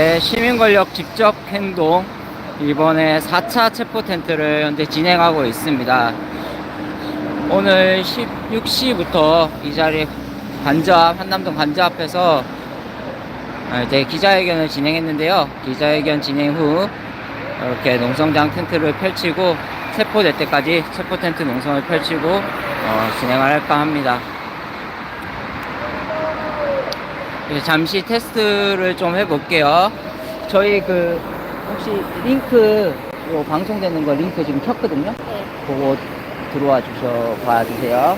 네, 시민권력 직접 행동 이번에 4차 체포 텐트를 현재 진행하고 있습니다. 오늘 16시부터 이 자리 관저 앞, 한남동 관저 앞에서 어, 이제 기자회견을 진행했는데요. 기자회견 진행 후 이렇게 농성장 텐트를 펼치고 체포될 때까지 체포 텐트 농성을 펼치고 어, 진행을 할까 합니다. 이제 잠시 테스트를 좀 해볼게요. 저희 그 혹시 링크 요 방송되는 거 링크 지금 켰거든요. 네. 그거 들어와 주셔 봐 주세요.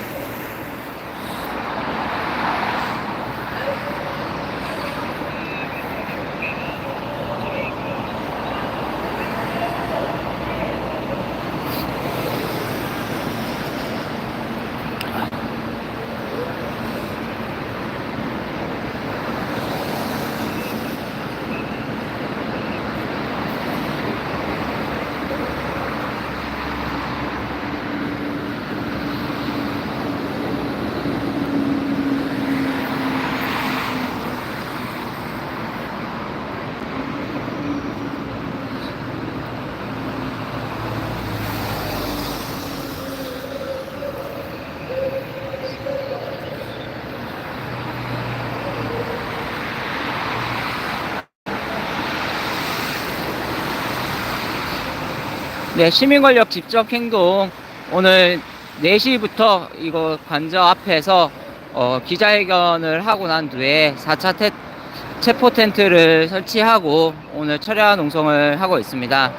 네, 시민권력 직접 행동 오늘 4시부터 이거 관저 앞에서 어, 기자회견을 하고 난 뒤에 4차 테, 체포 텐트를 설치하고 오늘 철야 농성을 하고 있습니다.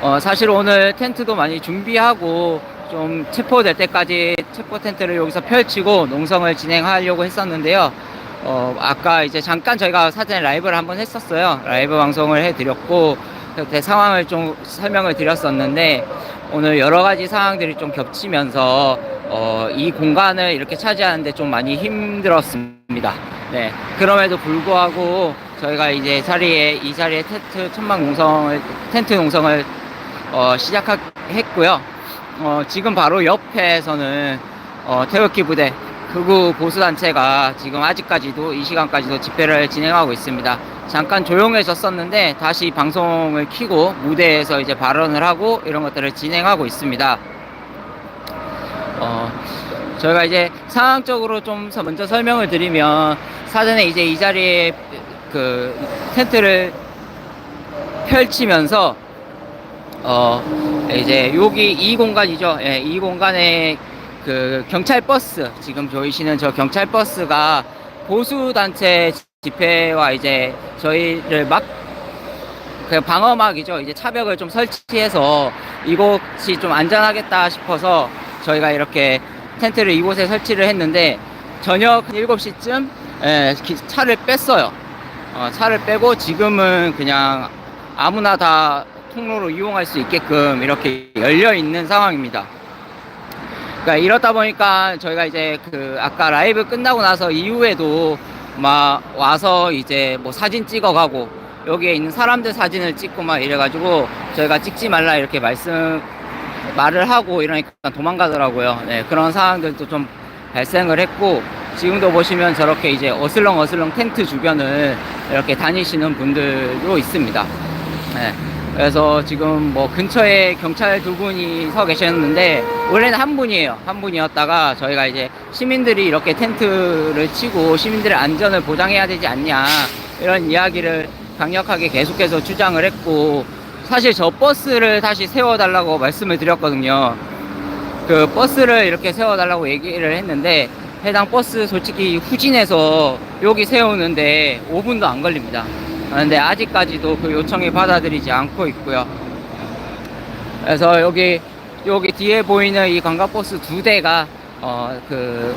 어, 사실 오늘 텐트도 많이 준비하고 좀 체포될 때까지 체포 텐트를 여기서 펼치고 농성을 진행하려고 했었는데요. 어, 아까 이제 잠깐 저희가 사전에 라이브를 한번 했었어요. 라이브 방송을 해드렸고, 그때 상황을 좀 설명을 드렸었는데, 오늘 여러 가지 상황들이 좀 겹치면서, 어, 이 공간을 이렇게 차지하는데 좀 많이 힘들었습니다. 네. 그럼에도 불구하고, 저희가 이제 자리에, 이 자리에 텐트, 천막 농성을, 텐트 농성을, 어, 시작했고요. 어, 지금 바로 옆에서는, 어, 태극기 부대, 극우 보수단체가 지금 아직까지도 이 시간까지도 집회를 진행하고 있습니다. 잠깐 조용해졌었는데 다시 방송을 키고 무대에서 이제 발언을 하고 이런 것들을 진행하고 있습니다. 어, 저희가 이제 상황적으로 좀 서- 먼저 설명을 드리면 사전에 이제 이 자리에 그 텐트를 펼치면서 어 이제 여기 이 공간이죠. 예, 이 공간에 그 경찰 버스 지금 보이시는 저 경찰 버스가 보수 단체 집회와 이제 저희를 막 그 방어막이죠. 이제 차벽을 좀 설치해서 이곳이 좀 안전하겠다 싶어서 저희가 이렇게 텐트를 이곳에 설치를 했는데 저녁 7시쯤 예, 기- 차를 뺐어요. 어, 차를 빼고 지금은 그냥 아무나 다 통로로 이용할 수 있게끔 이렇게 열려 있는 상황입니다. 그러니까 이렇다 보니까 저희가 이제 그 아까 라이브 끝나고 나서 이후에도 막 와서 이제 뭐 사진 찍어가고 여기에 있는 사람들 사진을 찍고 막 이래가지고 저희가 찍지 말라 이렇게 말씀 말을 하고 이러니까 도망가더라고요. 네, 그런 상황들도 좀 발생을 했고 지금도 보시면 저렇게 이제 어슬렁 어슬렁 텐트 주변을 이렇게 다니시는 분들도 있습니다. 네. 그래서 지금 뭐 근처에 경찰 두 분이 서 계셨는데 원래는 한 분이에요. 한 분이었다가 저희가 이제 시민들이 이렇게 텐트를 치고 시민들의 안전을 보장해야 되지 않냐 이런 이야기를 강력하게 계속해서 주장을 했고 사실 저 버스를 다시 세워달라고 말씀을 드렸거든요. 그 버스를 이렇게 세워달라고 얘기를 했는데 해당 버스 솔직히 후진해서 여기 세우는데 5분도 안 걸립니다. 그런데 아직까지도 그 요청이 받아들이지 않고 있고요. 그래서 여기 여기 뒤에 보이는 이 관광버스 두 대가 어 그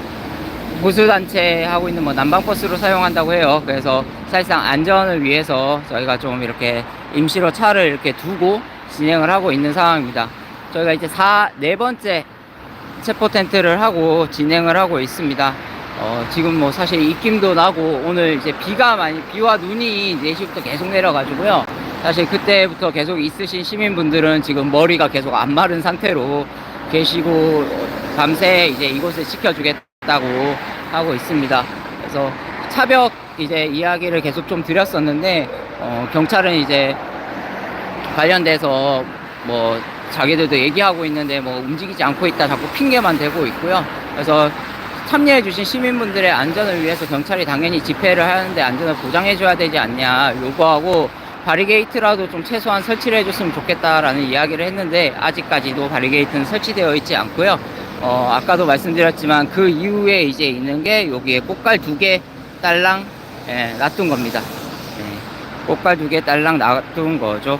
보수단체 하고 있는 뭐 난방버스로 사용한다고 해요. 그래서 사실상 안전을 위해서 저희가 좀 이렇게 임시로 차를 이렇게 두고 진행을 하고 있는 상황입니다. 저희가 이제 사, 네 번째 체포 텐트를 하고 진행을 하고 있습니다. 어, 지금 뭐 사실 입김도 나고 오늘 이제 비가 많이, 비와 눈이 4시부터 계속 내려가지고요. 사실 그때부터 계속 있으신 시민분들은 지금 머리가 계속 안 마른 상태로 계시고 밤새 이제 이곳을 지켜주겠다고 하고 있습니다. 그래서 차벽 이제 이야기를 계속 좀 드렸었는데 어, 경찰은 이제 관련돼서 뭐 자기들도 얘기하고 있는데 뭐 움직이지 않고 있다 자꾸 핑계만 대고 있고요. 그래서 참여해주신 시민분들의 안전을 위해서 경찰이 당연히 집회를 하는데 안전을 보장해줘야 되지 않냐 요구하고 바리게이트라도 좀 최소한 설치를 해줬으면 좋겠다라는 이야기를 했는데 아직까지도 바리게이트는 설치되어 있지 않고요. 어, 아까도 말씀드렸지만 그 이후에 이제 있는 게 여기에 꽃갈 두 개 딸랑 예, 놔둔 겁니다. 예, 꽃갈 두 개 딸랑 놔둔 거죠.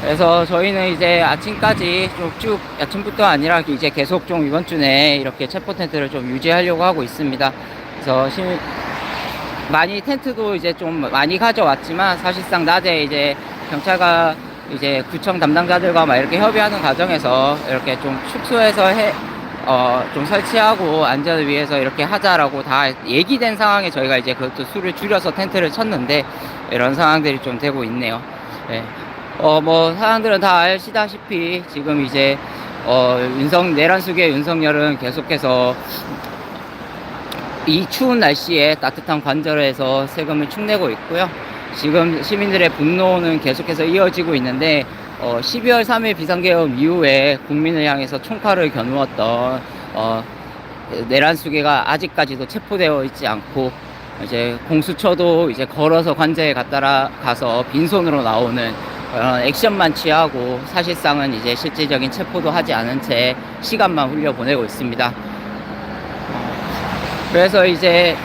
네. 그래서 저희는 이제 아침까지 좀 쭉 아침부터 아니라 이제 계속 좀 이번 주 내에 이렇게 체포 텐트를 좀 유지하려고 하고 있습니다. 그래서 시민 많이 텐트도 이제 좀 많이 가져왔지만 사실상 낮에 이제 경찰과 이제 구청 담당자들과 막 이렇게 협의하는 과정에서 이렇게 좀 축소해서 해, 어, 좀 설치하고 안전을 위해서 이렇게 하자라고 다 얘기된 상황에 저희가 이제 그것도 수를 줄여서 텐트를 쳤는데 이런 상황들이 좀 되고 있네요. 네. 어, 뭐, 사람들은 다 아시다시피 지금 이제, 어, 윤석, 내란숙의 윤석열은 계속해서 이 추운 날씨에 따뜻한 관절에서 세금을 축내고 있고요. 지금 시민들의 분노는 계속해서 이어지고 있는데, 어, 12월 3일 비상계엄 이후에 국민을 향해서 총칼을 겨누었던, 어, 내란수계가 아직까지도 체포되어 있지 않고, 이제 공수처도 이제 걸어서 관제에 갔다라 가서 빈손으로 나오는 그런 액션만 취하고 사실상은 이제 실질적인 체포도 하지 않은 채 시간만 흘려 보내고 있습니다. 그래서 이제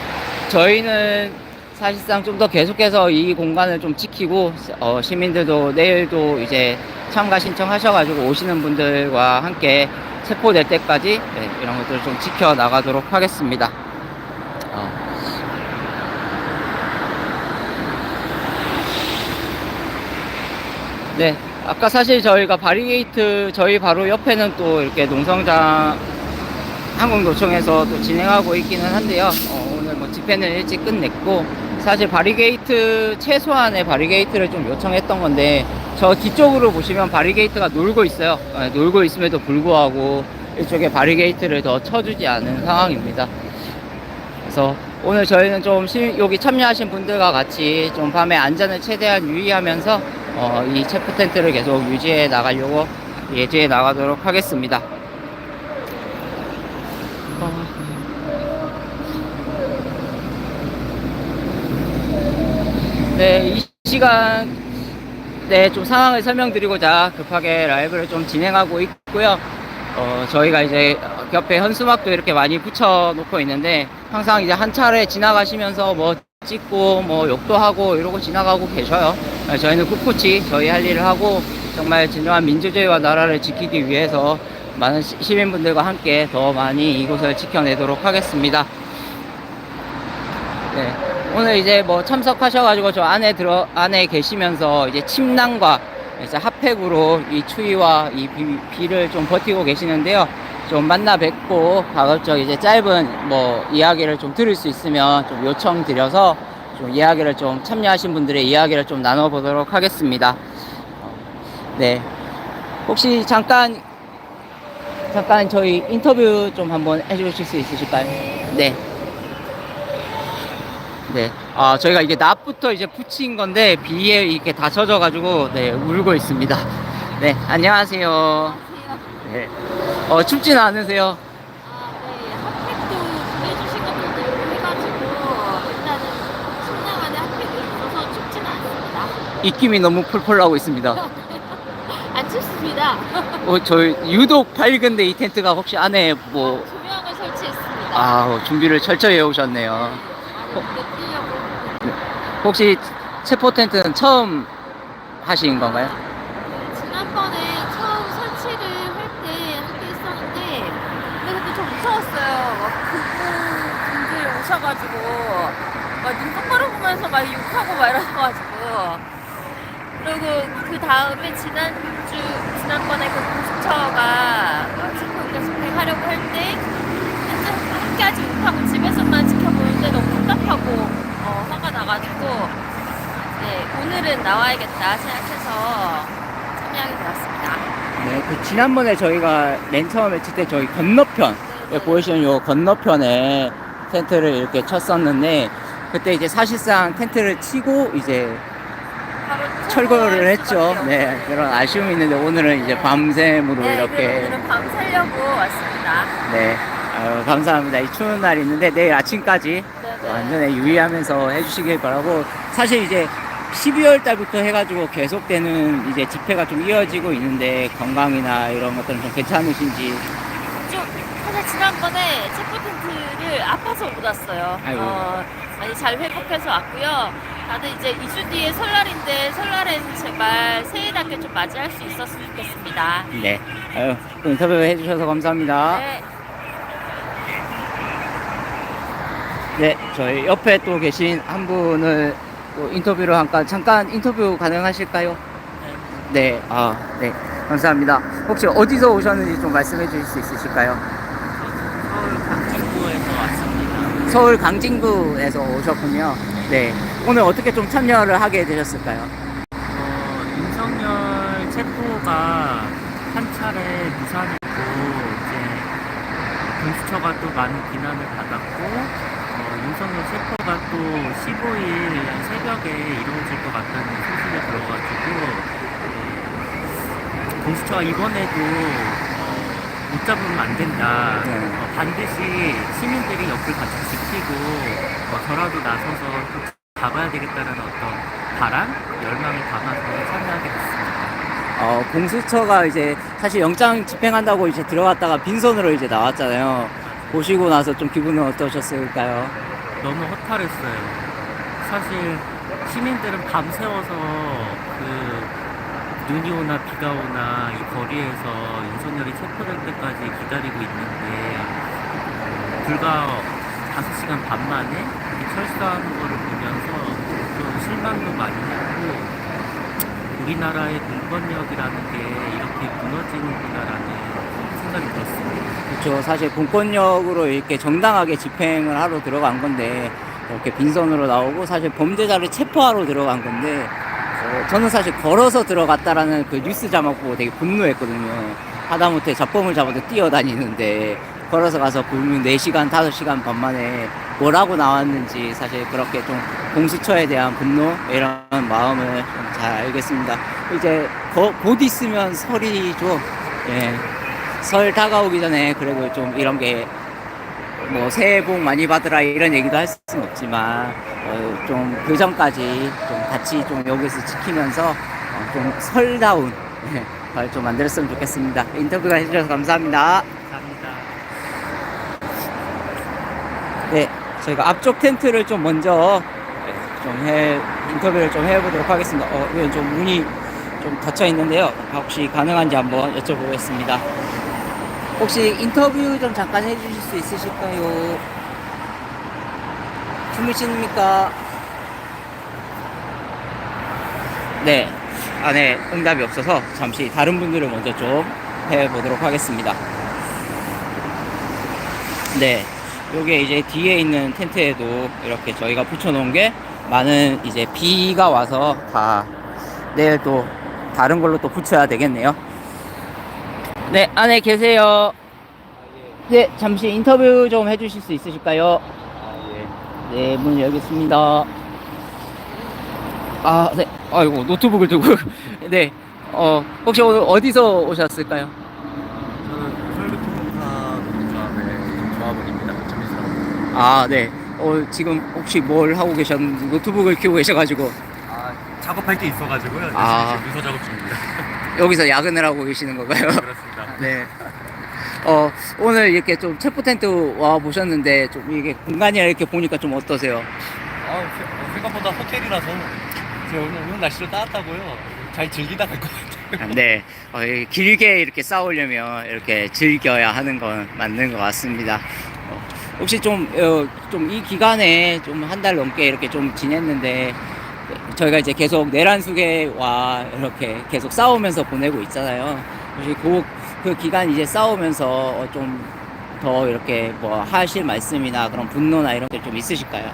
저희는 사실상 좀 더 계속해서 이 공간을 좀 지키고 어, 시민들도 내일도 이제 참가 신청하셔가지고 오시는 분들과 함께 체포될 때까지 네, 이런 것들을 좀 지켜 나가도록 하겠습니다. 네, 아까 사실 저희가 바리게이트 저희 바로 옆에는 또 이렇게 농성장 한국노총에서 또 진행하고 있기는 한데요. 어, 오늘 뭐 집회는 일찍 끝냈고 사실 바리게이트 최소한의 바리게이트를 좀 요청했던 건데 저 뒤쪽으로 보시면 바리게이트가 놀고 있어요. 어, 놀고 있음에도 불구하고 이쪽에 바리게이트를 더 쳐주지 않은 상황입니다. 그래서 오늘 저희는 좀 시- 여기 참여하신 분들과 같이 좀 밤에 안전을 최대한 유의하면서 어, 이 체포 텐트를 계속 유지해 나가려고 예지해 나가도록 하겠습니다. 네, 이 시간 네, 좀 상황을 설명드리고자 급하게 라이브를 좀 진행하고 있고요. 어, 저희가 이제 옆에 현수막도 이렇게 많이 붙여놓고 있는데 항상 이제 한 차례 지나가시면서 뭐 찍고 뭐 욕도 하고 이러고 지나가고 계셔요. 어, 저희는 꿋꿋이 저희 할 일을 하고 정말 진정한 민주주의와 나라를 지키기 위해서 많은 시- 시민분들과 함께 더 많이 이곳을 지켜내도록 하겠습니다. 네. 오늘 이제 뭐 참석하셔가지고 저 안에 들어, 안에 계시면서 이제 침낭과 이제 핫팩으로 이 추위와 이 비, 비를 좀 버티고 계시는데요. 좀 만나 뵙고 가급적 이제 짧은 뭐 이야기를 좀 들을 수 있으면 좀 요청 드려서 좀 이야기를 좀 참여하신 분들의 이야기를 좀 나눠보도록 하겠습니다. 어, 네. 혹시 잠깐, 잠깐 저희 인터뷰 좀 한번 해주실 수 있으실까요? 네. 네. 아, 저희가 이게 낮부터 이제 붙인 건데, 비에 이렇게 다 젖어가지고, 네, 울고 있습니다. 네, 안녕하세요. 안녕하세요. 네. 어, 춥진 않으세요? 아, 네. 핫팩도 보내주신 것도 해가지고 일단은 식당 안에 핫팩이 있어서 춥지는 않습니다. 입김이 너무 폴폴 나고 있습니다. 안 춥습니다. 어, 저 유독 밝은데 이 텐트가 혹시 안에 뭐, 조명을 설치했습니다. 아, 어, 준비를 철저히 해오셨네요. 안에 못 뛰려고. 혹시 체포 텐트는 처음 하신 건가요? 네, 지난번에 처음 설치를 할 때 함께 했었는데 근데 그때 좀 무서웠어요. 막 군부 분들 오셔가지고 막 눈 똑바로 보면서 막 욕하고 막 이러셔가지고 그리고 그 다음에 지난주 지난번에 그 공수처가 체포 인가 집행하려고 할 때 함께 하지 못하고 집에서만 지켜보는데 너무 답답하고 어, 화가 나가지고 네, 오늘은 나와야겠다 생각해서 참여하게 되었습니다. 네, 그 지난번에 저희가 맨 처음에 칠때 저희 건너편, 네, 보이시는 요 건너편에 텐트를 이렇게 쳤었는데, 그때 이제 사실상 텐트를 치고 이제 철거를 했죠. 네. 그런 아쉬움이 있는데 오늘은 이제 네. 밤샘으로 네, 이렇게 그래서 오늘은 밤 새려고 왔습니다. 네, 아유, 감사합니다. 이 추운 날이 있는데 내일 아침까지 네, 네. 완전히 유의하면서 해주시길 바라고 사실 이제 12월 달부터 해가지고 계속되는 이제 집회가 좀 이어지고 있는데 건강이나 이런 것들은 좀 괜찮으신지 좀 사실 지난번에 체포 텐트를 아파서 못 왔어요. 아이고. 어, 많이 잘 회복해서 왔고요. 다들 이제 2주 뒤에 설날인데 설날에는 제발 새해답게 좀 맞이할 수 있었으면 좋겠습니다. 네, 아유, 또 인터뷰 해주셔서 감사합니다. 네. 네, 저희 옆에 또 계신 한 분을 또 인터뷰를 잠깐 잠깐 인터뷰 가능하실까요? 네, 아, 네, 감사합니다. 혹시 어디서 오셨는지 좀 말씀해 주실 수 있으실까요? 서울 강진구에서 왔습니다. 서울 강진구에서 오셨군요. 네, 오늘 어떻게 좀 참여를 하게 되셨을까요? 어, 윤석열 체포가 한 차례 무산이고 이제 공수처가 또 많은 비난을 받았고 어, 윤석열 체포가 또 15일 새벽에 이루어질 것 같다는 소식이 들어가지고 어, 공수처가 이번에도 어, 못 잡으면 안 된다. 네. 어, 반드시 시민들이 옆을 같이 지키고 어, 저라도 나서서 또 잡아야 되겠다는 어떤 바람, 열망을 담아서 참여하게 됐습니다. 어, 공수처가 이제 사실 영장 집행한다고 이제 들어갔다가 빈손으로 이제 나왔잖아요. 보시고 나서 좀 기분은 어떠셨을까요? 너무 허탈했어요. 사실 시민들은 밤새워서 그 눈이 오나 비가 오나 이 거리에서 윤석열이 체포될 때까지 기다리고 있는데 어, 불과 5시간 반 만에 철수하는 거를 보면서 좀 실망도 많이 했고 우리나라의 공권력이라는 게 이렇게 무너지는구나라는 생각이 들었습니다. 그렇죠. 사실 공권력으로 이렇게 정당하게 집행을 하러 들어간 건데 이렇게 빈손으로 나오고 사실 범죄자를 체포하러 들어간 건데 어, 저는 사실 걸어서 들어갔다라는 그 뉴스 자막 보고 되게 분노했거든요. 하다못해 잡범을 잡아도 뛰어다니는데 걸어서 가서 보면 4시간, 5시간 반 만에 뭐라고 나왔는지 사실 그렇게 좀 공수처에 대한 분노 이런 마음을 좀 잘 알겠습니다. 이제 거- 곧 있으면 설이죠. 예. 설 다가오기 전에 그래도 좀 이런 게 뭐 새해 복 많이 받으라 이런 얘기도 할 수는 없지만 어, 좀그 전까지 좀 같이 좀 여기서 지키면서 어, 좀 설다운 예, 걸좀 만들었으면 좋겠습니다. 인터뷰가 해주셔서 감사합니다. 감사합니다. 네, 저희가 앞쪽 텐트를 좀 먼저 좀 해, 인터뷰를 좀 해보도록 하겠습니다. 어, 이건 좀 문이 좀 닫혀 있는데요. 혹시 가능한지 한번 여쭤보겠습니다. 혹시 인터뷰 좀 잠깐 해주실 수 있으실까요? 주무십니까? 네, 안에 응답이 없어서 잠시 다른 분들을 먼저 좀 해보도록 하겠습니다. 네, 요게 이제 뒤에 있는 텐트에도 이렇게 저희가 붙여놓은 게 많은 이제 비가 와서 다 내일 또 다른 걸로 또 붙여야 되겠네요. 네, 안에 계세요. 네, 잠시 인터뷰 좀 해주실 수 있으실까요? 네, 문 열겠습니다. 아, 네. 아이고, 노트북을 두고. 네. 어, 혹시 오늘 어디서 오셨을까요? 저는 조합의 조합원입니다. 아, 네. 어, 지금 혹시 뭘 하고 계셨는지 노트북을 켜고 계셔가지고 아, 작업할 게 있어가지고요. 아. 지금 유서 작업 중입니다. 여기서 야근을 하고 계시는 건가요? 그렇습니다. 네. 어, 오늘 이렇게 좀 체포 텐트 와 보셨는데 좀 이게 공간이 이렇게 보니까 좀 어떠세요? 아, 세- 생각보다 호텔이라서 제가 오늘, 오늘 날씨도 따뜻하고요. 잘 즐기다 갈 것 같아요. 네. 어, 이 길게 이렇게 싸우려면 이렇게 즐겨야 하는 건 맞는 것 같습니다. 어, 혹시 좀, 어, 좀 이 기간에 좀 한 달 넘게 이렇게 좀 지냈는데 저희가 이제 계속 내란수계와 이렇게 계속 싸우면서 보내고 있잖아요. 혹시 그, 그 기간 이제 싸우면서 어, 좀더 이렇게 뭐 하실 말씀이나 그런 분노나 이런 게 좀 있으실까요?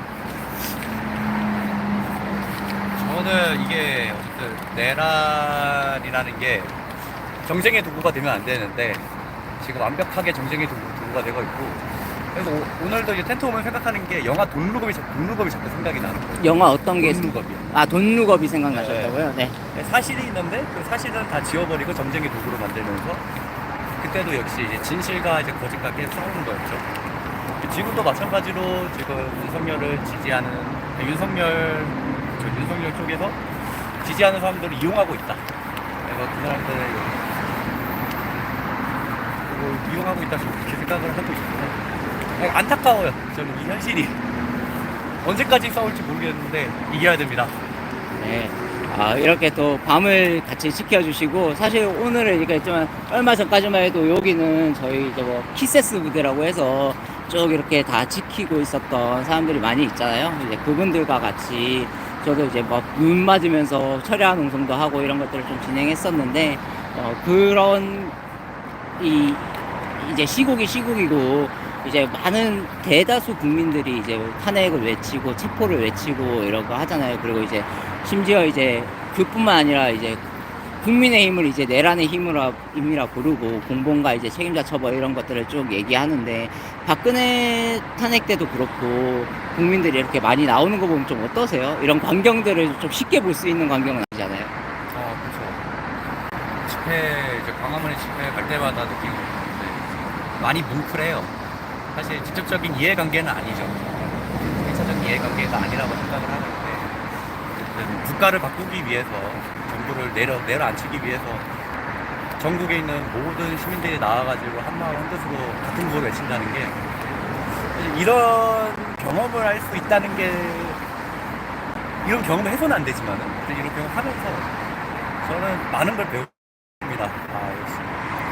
저는 이게 어쨌든 내란이라는 게 정쟁의 도구가 되면 안 되는데 지금 완벽하게 정쟁의 도구, 도구가 되고 있고 그래서 오, 늘도 이제 텐트 오면 생각하는 게 영화 돈루겁이 자- 돈루겁이 자꾸 생각이 나는 거예요. 영화 어떤 게 돈루겁이요. 아 돈룩업이 생각나셨다고요? 네. 사실이 있는데 그 사실은 다 지워버리고 점쟁이 도구로 만들면서 그때도 역시 이제 진실과 이제 거짓과 계속 싸우는 거였죠. 지금도 마찬가지로 지금 윤석열을 지지하는 윤석열 저 윤석열 쪽에서 지지하는 사람들을 이용하고 있다. 그래서 그 사람들을 그거 이용하고 있다 그렇게 생각을 하고 그냥 안타까워요. 저는 이 현실이 언제까지 싸울지 모르겠는데 이겨야 됩니다. 네. 아, 이렇게 또 밤을 같이 지켜주시고, 사실 오늘은 좀, 얼마 전까지만 해도 여기는 저희 이제 뭐, 키세스 부대라고 해서 쭉 이렇게 다 지키고 있었던 사람들이 많이 있잖아요. 이제 그분들과 같이 저도 이제 막 눈 맞으면서 철야 농성도 하고 이런 것들을 좀 진행했었는데, 어, 그런, 이, 이제 시국이 시국이고, 이제 많은 대다수 국민들이 이제 탄핵을 외치고 체포를 외치고 이런 거 하잖아요. 그리고 이제 심지어 이제 그뿐만 아니라 이제 국민의힘을 이제 내란의 힘이라 힘이라 부르고 공범과 이제 책임자 처벌 이런 것들을 쭉 얘기하는데 박근혜 탄핵 때도 그렇고 국민들이 이렇게 많이 나오는 거 보면 좀 어떠세요? 이런 광경들을 좀 쉽게 볼 수 있는 광경은 아니잖아요. 어, 그렇죠. 집회, 이제 광화문에 집회 갈 때마다 느끼고 있는데 많이 뭉클해요. 사실 직접적인 이해관계는 아니죠. 1차적인 이해관계가 아니라고 생각을 하는데 국가를 바꾸기 위해서 정부를 내려, 내려앉히기 위해서 전국에 있는 모든 시민들이 나와가지고 한마음 한 뜻으로 같은 구호를 외친다는 게 이런 경험을 할 수 있다는 게 이런 경험을 해서는 안 되지만은 이런 경험 하면서 저는 많은 걸 배웁니다. 아, 역시.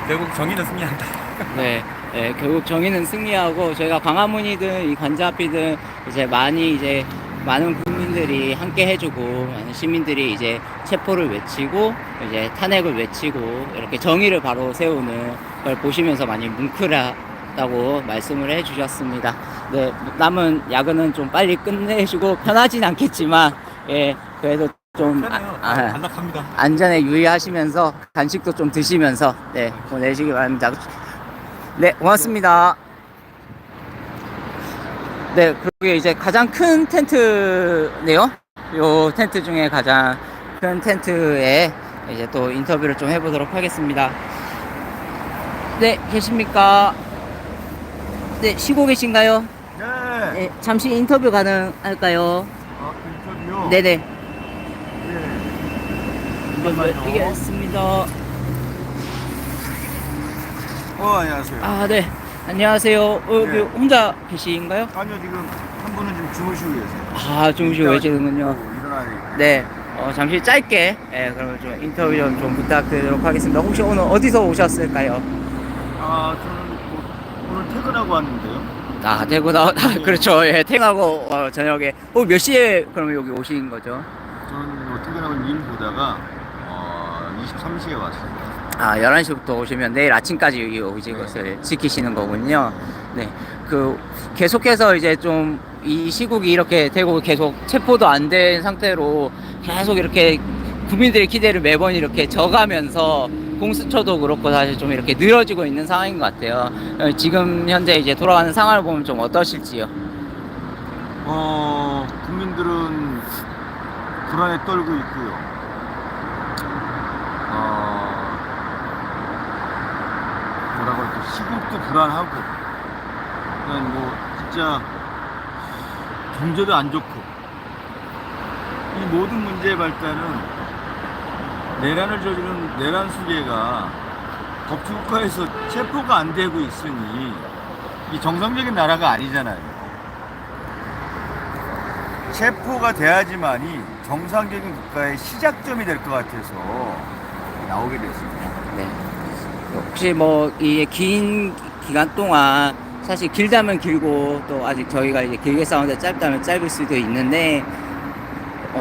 결국 정의는 승리한다. 네, 네, 결국 정의는 승리하고 저희가 광화문이든 이 관자 앞이든 이제 많이 이제 많은 국민들이 함께 해주고 많은 시민들이 이제 체포를 외치고 이제 탄핵을 외치고 이렇게 정의를 바로 세우는 걸 보시면서 많이 뭉클하다고 말씀을 해주셨습니다. 네, 남은 야근은 좀 빨리 끝내주고 편하진 않겠지만 예, 그래도 좀 편해요. 아, 아, 안락합니다. 안전에 유의하시면서 간식도 좀 드시면서 네 보내시기 바랍니다. 네 고맙습니다. 네 그리고 이제 가장 큰 텐트네요. 요 텐트 중에 가장 큰 텐트에 이제 또 인터뷰를 좀 해보도록 하겠습니다. 네 계십니까? 네 쉬고 계신가요? 네. 네 잠시 인터뷰 가능할까요? 아, 그 인터뷰요? 네네. 네. 인터뷰 드리겠습니다. 어, 안녕하세요. 아, 네. 안녕하세요. 어, 네. 그 혼자 계신가요? 아니요, 지금 한 분은 지금 주무시고 계세요. 아, 주무시고 계시는군요. 어, 일어나야. 네. 어, 잠시 짧게, 예, 그러면 좀 인터뷰 좀, 좀 부탁드리도록 하겠습니다. 혹시 오늘 어디서 오셨을까요? 아, 저는 뭐, 오늘 퇴근하고 왔는데요. 아, 대구 나, 아, 그렇죠. 예, 탱하고, 어, 저녁에. 어, 몇 시에 그러면 여기 오신 거죠? 저는 뭐 퇴근하고 일 보다가 어, 23시에 왔습니다. 아, 11시부터 오시면 내일 아침까지 여기 오지 것을 지키시는 거군요. 네. 그, 계속해서 이제 좀 이 시국이 이렇게 되고 계속 체포도 안 된 상태로 계속 이렇게 국민들의 기대를 매번 이렇게 져가면서 공수처도 그렇고 사실 좀 이렇게 늘어지고 있는 상황인 것 같아요. 어, 지금 현재 이제 돌아가는 상황을 보면 좀 어떠실지요? 어, 국민들은 불안에 떨고 있고요. 어, 뭐라고 할까, 시국도 불안하고, 그냥 뭐, 진짜, 경제도 안 좋고, 이 모든 문제의 발단은 내란을 저지른 내란 수계가 법치국가에서 체포가 안 되고 있으니, 이 정상적인 나라가 아니잖아요. 체포가 돼야지만이 정상적인 국가의 시작점이 될 것 같아서 나오게 됐습니다. 네. 혹시 뭐, 이 긴 기간 동안 사실 길다면 길고 또 아직 저희가 이제 길게 싸우는데 짧다면 짧을 수도 있는데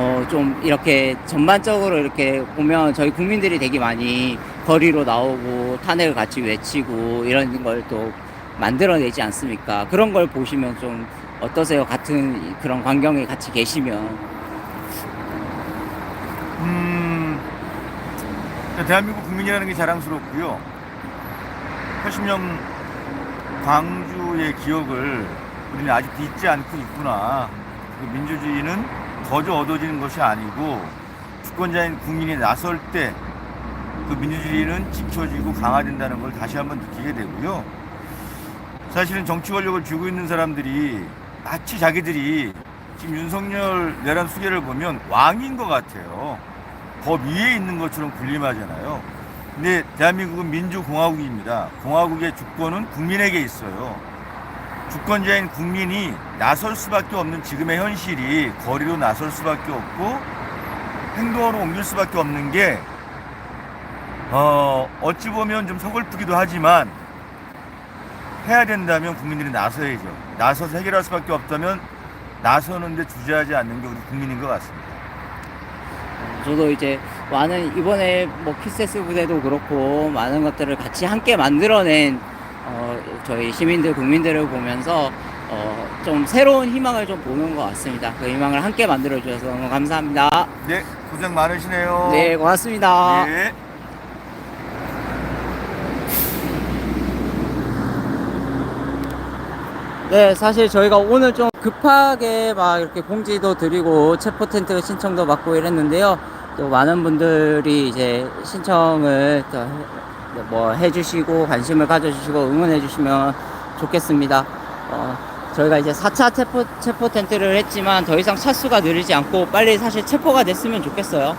어, 좀 이렇게 전반적으로 이렇게 보면 저희 국민들이 되게 많이 거리로 나오고 탄핵을 같이 외치고 이런 걸 또 만들어내지 않습니까? 그런 걸 보시면 좀 어떠세요? 같은 그런 광경에 같이 계시면. 음, 대한민국 국민이라는 게 자랑스럽고요. 80년 광주의 기억을 우리는 아직도 잊지 않고 있구나. 그 민주주의는 거저 얻어지는 것이 아니고 주권자인 국민이 나설 때 그 민주주의는 지켜지고 강화된다는 걸 다시 한번 느끼게 되고요. 사실은 정치 권력을 쥐고 있는 사람들이 마치 자기들이 지금 윤석열 내란 수계를 보면 왕인 것 같아요. 법 위에 있는 것처럼 군림하잖아요. 근데 대한민국은 민주공화국입니다. 공화국의 주권은 국민에게 있어요. 주권자인 국민이 나설 수밖에 없는 지금의 현실이 거리로 나설 수밖에 없고 행동으로 옮길 수밖에 없는 게 어, 어찌 보면 좀 서글프기도 하지만 해야 된다면 국민들이 나서야죠. 나서서 해결할 수밖에 없다면 나서는데 주저하지 않는 게 우리 국민인 것 같습니다. 저도 이제 많은 이번에 뭐 키세스 부대도 그렇고 많은 것들을 같이 함께 만들어낸 어, 저희 시민들 국민들을 보면서 어, 좀 새로운 희망을 좀 보는 것 같습니다. 그 희망을 함께 만들어 주셔서 너무 감사합니다. 네, 고생 많으시네요. 네, 고맙습니다. 네. 네, 사실 저희가 오늘 좀 급하게 막 이렇게 공지도 드리고 체포 텐트 신청도 받고 이랬는데요. 또 많은 분들이 이제 신청을 또 해- 뭐 해주시고 관심을 가져주시고 응원해주시면 좋겠습니다. 어, 저희가 이제 4차 체포, 체포 텐트를 했지만 더 이상 차수가 느리지 않고 빨리 사실 체포가 됐으면 좋겠어요.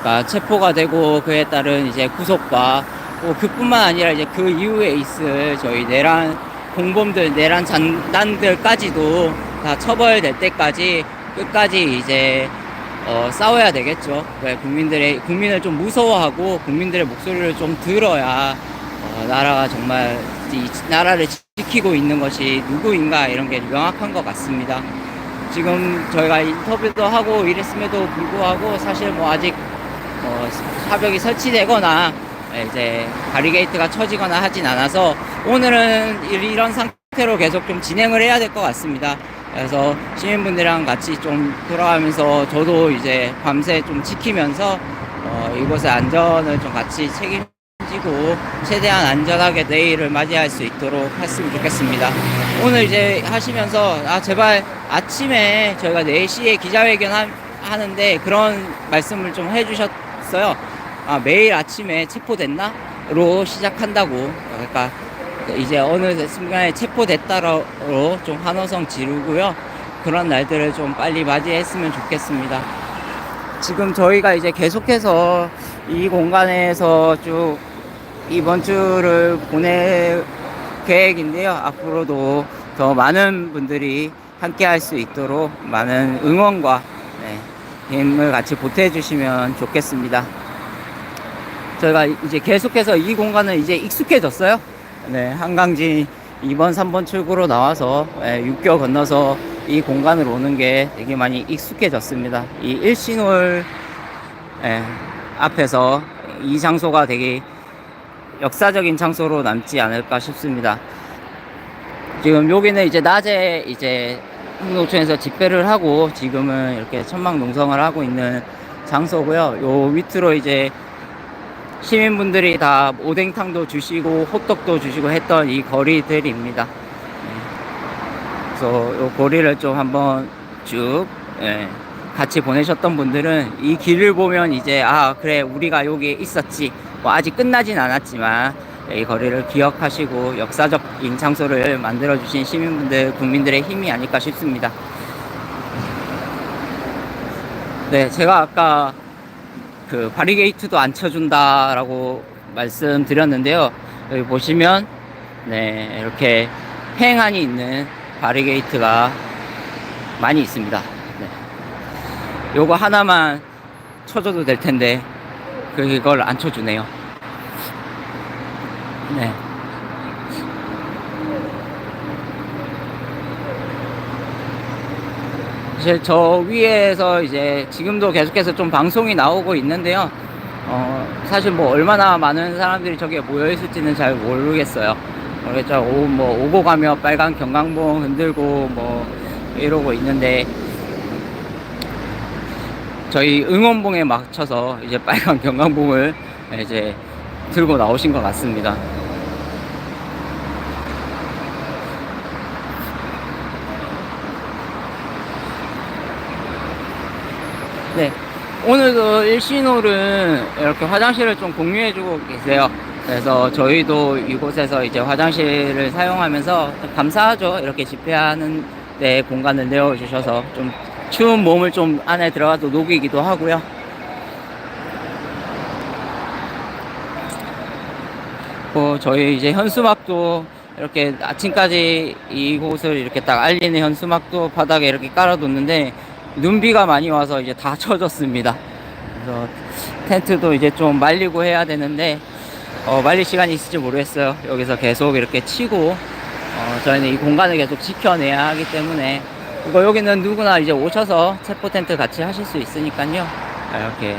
그러니까 체포가 되고 그에 따른 이제 구속과 또 그뿐만 아니라 이제 그 이후에 있을 저희 내란 공범들 내란 장단들까지도 다 처벌될 때까지 끝까지 이제 어, 싸워야 되겠죠. 왜 국민들의 국민을 좀 무서워하고 국민들의 목소리를 좀 들어야 어, 나라가 정말 이 나라를 지키고 있는 것이 누구인가 이런 게 명확한 것 같습니다. 지금 저희가 인터뷰도 하고 이랬음에도 불구하고 사실 뭐 아직 어, 사벽이 설치되거나 이제 바리게이트가 쳐지거나 하진 않아서 오늘은 이- 이런 상태로 계속 좀 진행을 해야 될 것 같습니다. 그래서 시민분들이랑 같이 좀 돌아가면서 저도 이제 밤새 좀 지키면서 어, 이곳의 안전을 좀 같이 책임지고 최대한 안전하게 내일을 맞이할 수 있도록 했으면 좋겠습니다. 오늘 이제 하시면서 아 제발 아침에 저희가 4시에 기자회견 하, 하는데 그런 말씀을 좀 해주셨어요. 아, 매일 아침에 체포됐나?로 시작한다고. 그러니까 이제 어느 순간에 체포됐다로 좀 환호성 지르고요. 그런 날들을 좀 빨리 맞이했으면 좋겠습니다. 지금 저희가 이제 계속해서 이 공간에서 쭉 이번 주를 보낼 계획인데요. 앞으로도 더 많은 분들이 함께 할 수 있도록 많은 응원과 네, 힘을 같이 보태주시면 좋겠습니다. 저희가 이제 계속해서 이 공간은 이제 익숙해졌어요. 네, 한강진 2번, 3번 출구로 나와서 예, 육교 건너서 이 공간을 오는 게 되게 많이 익숙해졌습니다. 이 일신홀 예, 앞에서 이 장소가 되게 역사적인 장소로 남지 않을까 싶습니다. 지금 여기는 이제 낮에 이제 흥노촌에서 집회를 하고 지금은 이렇게 천막 농성을 하고 있는 장소고요. 요 밑으로 이제 시민분들이 다 오뎅탕도 주시고 호떡도 주시고 했던 이 거리들입니다. 네. 그래서 요 거리를 좀 한번 쭉 예, 같이 보내셨던 분들은 이 길을 보면 이제 아 그래 우리가 여기 있었지 뭐 아직 끝나진 않았지만 이 거리를 기억하시고 역사적인 장소를 만들어 주신 시민분들 국민들의 힘이 아닐까 싶습니다. 네 제가 아까 그 바리게이트도 안 쳐준다라고 말씀드렸는데요. 여기 보시면 네 이렇게 횡한이 있는 바리게이트가 많이 있습니다. 네. 요거 하나만 쳐줘도 될 텐데 그걸 안 쳐주네요. 네. 저 위에서 이제 지금도 계속해서 좀 방송이 나오고 있는데요. 어, 사실 뭐 얼마나 많은 사람들이 저기에 모여 있을지는 잘 모르겠어요. 모르겠죠. 오, 뭐 오고 가며 빨간 경광봉 흔들고 뭐 이러고 있는데 저희 응원봉에 맞춰서 이제 빨간 경광봉을 이제 들고 나오신 것 같습니다. 오늘도 일신홀은 이렇게 화장실을 좀 공유해주고 계세요. 그래서 저희도 이곳에서 이제 화장실을 사용하면서 감사하죠. 이렇게 집회하는 데 공간을 내어주셔서 좀 추운 몸을 좀 안에 들어가도 녹이기도 하고요. 뭐 저희 이제 현수막도 이렇게 아침까지 이곳을 이렇게 딱 알리는 현수막도 바닥에 이렇게 깔아뒀는데 눈비가 많이 와서 이제 다 쳐졌습니다. 그래서 텐트도 이제 좀 말리고 해야 되는데 어, 말릴 시간이 있을지 모르겠어요. 여기서 계속 이렇게 치고 어, 저희는 이 공간을 계속 지켜내야 하기 때문에 이거 여기는 누구나 이제 오셔서 체포 텐트 같이 하실 수 있으니까요. 이렇게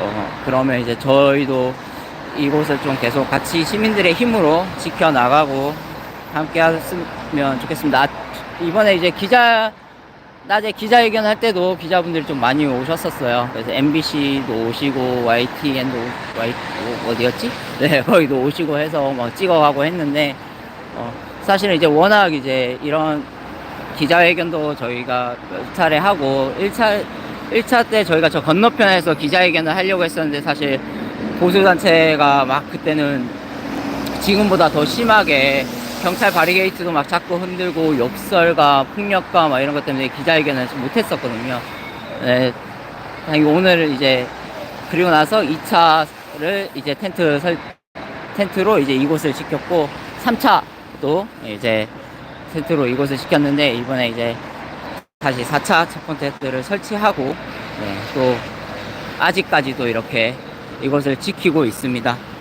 어, 그러면 이제 저희도 이곳을 좀 계속 같이 시민들의 힘으로 지켜나가고 함께 했으면 좋겠습니다. 아, 이번에 이제 기자, 낮에 기자회견 할 때도 기자분들이 좀 많이 오셨었어요. 그래서 MBC도 오시고, YTN도, Y, 뭐, 어디였지? 네, 거기도 오시고 해서 막 찍어가고 했는데, 어, 사실은 이제 워낙 이제 이런 기자회견도 저희가 몇 차례 하고, 1차, 1차 때 저희가 저 건너편에서 기자회견을 하려고 했었는데, 사실 보수단체가 막 그때는 지금보다 더 심하게 경찰 바리게이트도 막 자꾸 흔들고 욕설과 폭력과 막 이런 것 때문에 기자회견을 못했었거든요. 네, 오늘 이제 그리고 나서 2차를 이제 텐트 설 텐트로 이제 이곳을 지켰고 3차도 이제 텐트로 이곳을 지켰는데 이번에 이제 다시 4차 체포 텐트를 설치하고 네, 또 아직까지도 이렇게 이것을 지키고 있습니다.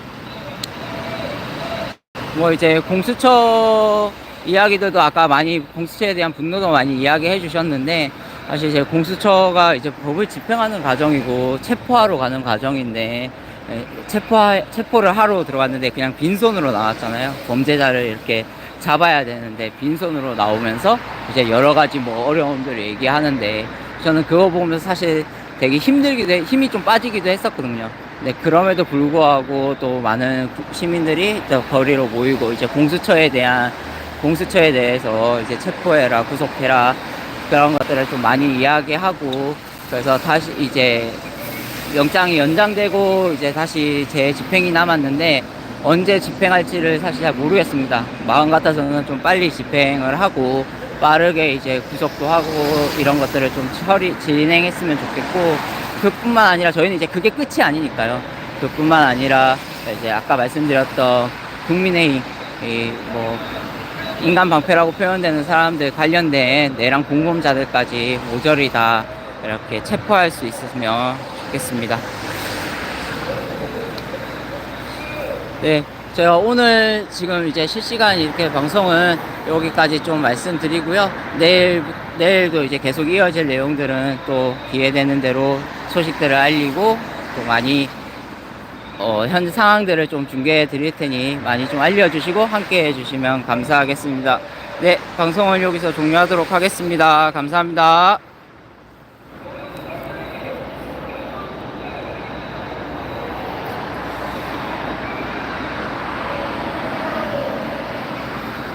뭐 이제 공수처 이야기들도 아까 많이 공수처에 대한 분노도 많이 이야기해 주셨는데 사실 이제 공수처가 이제 법을 집행하는 과정이고 체포하러 가는 과정인데 에, 체포 체포를 하러 들어갔는데 그냥 빈손으로 나왔잖아요. 범죄자를 이렇게 잡아야 되는데 빈손으로 나오면서 이제 여러 가지 뭐 어려움들을 얘기하는데 저는 그거 보면서 사실 되게 힘들기도 해- 힘이 좀 빠지기도 했었거든요. 네, 그럼에도 불구하고 또 많은 구- 시민들이 또 거리로 모이고 이제 공수처에 대한 공수처에 대해서 이제 체포해라, 구속해라 그런 것들을 좀 많이 이야기하고 그래서 다시 이제 영장이 연장되고 이제 다시 재집행이 남았는데 언제 집행할지를 사실 잘 모르겠습니다. 마음 같아서는 좀 빨리 집행을 하고 빠르게 이제 구속도 하고 이런 것들을 좀 처리 진행했으면 좋겠고 그뿐만 아니라 저희는 이제 그게 끝이 아니니까요. 그뿐만 아니라 이제 아까 말씀드렸던 국민의힘 이뭐 인간 방패라고 표현되는 사람들 관련된 내랑 공범자들까지 모조리 다 이렇게 체포할 수 있었으면 좋겠습니다. 네, 제가 오늘 지금 이제 실시간 이렇게 방송은 여기까지 좀 말씀드리고요. 내일, 내일도 이제 계속 이어질 내용들은 또 기회되는 대로 소식들을 알리고 또 많이 어, 현 상황들을 좀 중계해 드릴 테니 많이 좀 알려주시고 함께 해주시면 감사하겠습니다. 네, 방송을 여기서 종료하도록 하겠습니다. 감사합니다.